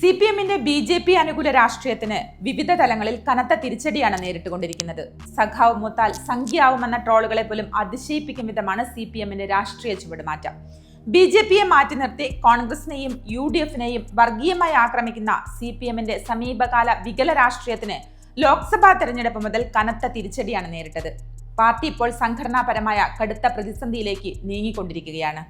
C P എമ്മിന്റെ B J P അനുകൂല രാഷ്ട്രീയത്തിന് വിവിധ തലങ്ങളിൽ കനത്ത തിരിച്ചടിയാണ് നേരിട്ടുകൊണ്ടിരിക്കുന്നത്. സഖാവ് മുത്താൽ സംഖ്യയാവുമെന്ന ട്രോളുകളെ പോലും അതിശയിപ്പിക്കും വിധമാണ് സി പി എമ്മിന്റെ രാഷ്ട്രീയ ചുവടുമാറ്റം. ബി ജെ പിയെ മാറ്റി നിർത്തി കോൺഗ്രസിനെയും യു ഡി എഫിനെയും വർഗീയമായി ആക്രമിക്കുന്ന സി പി എമ്മിന്റെ സമീപകാല വികല രാഷ്ട്രീയത്തിന് ലോക്സഭാ തെരഞ്ഞെടുപ്പ് മുതൽ കനത്ത തിരിച്ചടിയാണ് നേരിട്ടത്. പാർട്ടി ഇപ്പോൾ സംഘടനാപരമായ കടുത്ത പ്രതിസന്ധിയിലേക്ക് നീങ്ങിക്കൊണ്ടിരിക്കുകയാണ്.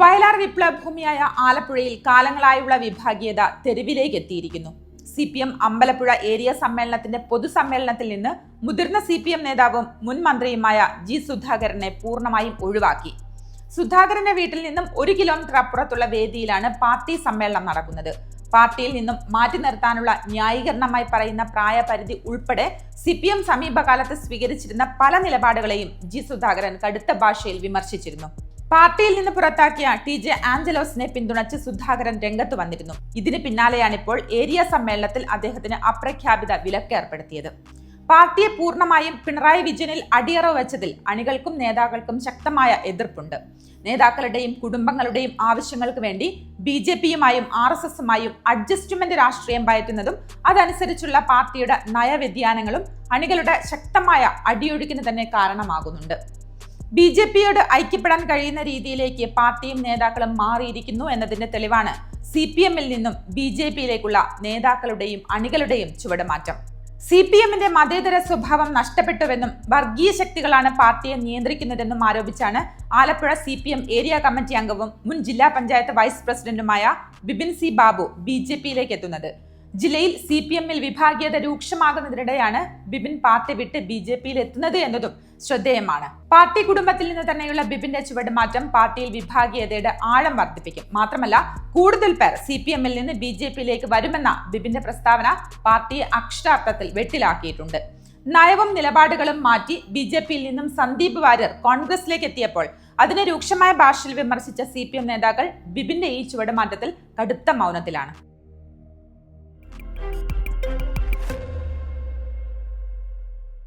വയലാർ വിപ്ലവഭൂമിയായ ആലപ്പുഴയിൽ കാലങ്ങളായുള്ള വിഭാഗീയത തെരുവിലേക്ക് എത്തിയിരിക്കുന്നു. C P M Ambalappuzha area സമ്മേളനത്തിന്റെ പൊതുസമ്മേളനത്തിൽ നിന്ന് മുതിർന്ന സി പി എം നേതാവും മുൻ മന്ത്രിയുമായ ജി സുധാകരനെ പൂർണമായും ഒഴിവാക്കി. സുധാകരന്റെ വീട്ടിൽ നിന്നും ഒരു കിലോമീറ്റർ അപ്പുറത്തുള്ള വേദിയിലാണ് പാർട്ടി സമ്മേളനം നടക്കുന്നത്. പാർട്ടിയിൽ നിന്നും മാറ്റി നിർത്താനുള്ള ന്യായീകരണമായി പറയുന്ന പ്രായപരിധി ഉൾപ്പെടെ സി പി എം സമീപകാലത്ത് സ്വീകരിച്ചിരുന്ന പല നിലപാടുകളെയും ജി സുധാകരൻ കടുത്ത ഭാഷയിൽ വിമർശിച്ചിരുന്നു. പാർട്ടിയിൽ നിന്ന് പുറത്താക്കിയ ടി ജെ ആഞ്ചലോസിനെ പിന്തുണച്ച് സുധാകരൻ രംഗത്ത് വന്നിരുന്നു. ഇതിന് പിന്നാലെയാണിപ്പോൾ ഏരിയ സമ്മേളനത്തിൽ അദ്ദേഹത്തിന് അപ്രഖ്യാപിത വിലക്ക് ഏർപ്പെടുത്തിയത്. പാർട്ടിയെ പൂർണമായും പിണറായി വിജയനിൽ അടിയറവ് വെച്ചതിൽ അണികൾക്കും നേതാക്കൾക്കും ശക്തമായ എതിർപ്പുണ്ട്. നേതാക്കളുടെയും കുടുംബങ്ങളുടെയും ആവശ്യങ്ങൾക്ക് വേണ്ടി ബി ജെ പിയുമായും ആർ എസ് എസുമായും അഡ്ജസ്റ്റ്മെന്റ് രാഷ്ട്രീയം പയറ്റുന്നതും അതനുസരിച്ചുള്ള പാർട്ടിയുടെ നയവ്യതിയാനങ്ങളും അണികളുടെ ശക്തമായ അടിയൊഴുക്കിന് തന്നെ കാരണമാകുന്നുണ്ട്. ബി ജെ പിയോട് ഐക്യപ്പെടാൻ കഴിയുന്ന രീതിയിലേക്ക് പാർട്ടിയും നേതാക്കളും മാറിയിരിക്കുന്നു എന്നതിന്റെ തെളിവാണ് സി പി എമ്മിൽ നിന്നും ബി ജെ പിയിലേക്കുള്ള നേതാക്കളുടെയും അണികളുടെയും ചുവടുമാറ്റം. സി പി എമ്മിന്റെ മതേതര സ്വഭാവം നഷ്ടപ്പെട്ടുവെന്നും വർഗീയ ശക്തികളാണ് പാർട്ടിയെ നിയന്ത്രിക്കുന്നതെന്നും ആരോപിച്ചാണ് Alappuzha C P M area committee അംഗവും മുൻ ജില്ലാ പഞ്ചായത്ത് വൈസ് പ്രസിഡന്റുമായ Bipin C Babu B J പിയിലേക്ക് എത്തുന്നത്. ജില്ലയിൽ സി പി എമ്മിൽ വിഭാഗീയത രൂക്ഷമാകുന്നതിനിടെയാണ് ബിപിൻ പാർട്ടി വിട്ട് ബി ജെ പിയിൽ എത്തുന്നത് എന്നതും ശ്രദ്ധേയമാണ്. പാർട്ടി കുടുംബത്തിൽ നിന്ന് തന്നെയുള്ള ബിപിന്റെ ചുവടുമാറ്റം പാർട്ടിയിൽ വിഭാഗീയതയുടെ ആഴം വർദ്ധിപ്പിക്കും. മാത്രമല്ല കൂടുതൽ പേർ സി പി എമ്മിൽ നിന്ന് ബി ജെ പിയിലേക്ക് വരുമെന്ന ബിപിന്റെ പ്രസ്താവന പാർട്ടിയെ അക്ഷരാർത്ഥത്തിൽ വെട്ടിലാക്കിയിട്ടുണ്ട്. നയവും നിലപാടുകളും മാറ്റി ബി ജെ പിയിൽ നിന്നും സന്ദീപ് വാര്യർ കോൺഗ്രസിലേക്ക് എത്തിയപ്പോൾ അതിനെ രൂക്ഷമായ ഭാഷയിൽ വിമർശിച്ച സി പി എം നേതാക്കൾ ബിപിന്റെ ഈ ചുവടുമാറ്റത്തിൽ കടുത്ത മൗനത്തിലാണ്.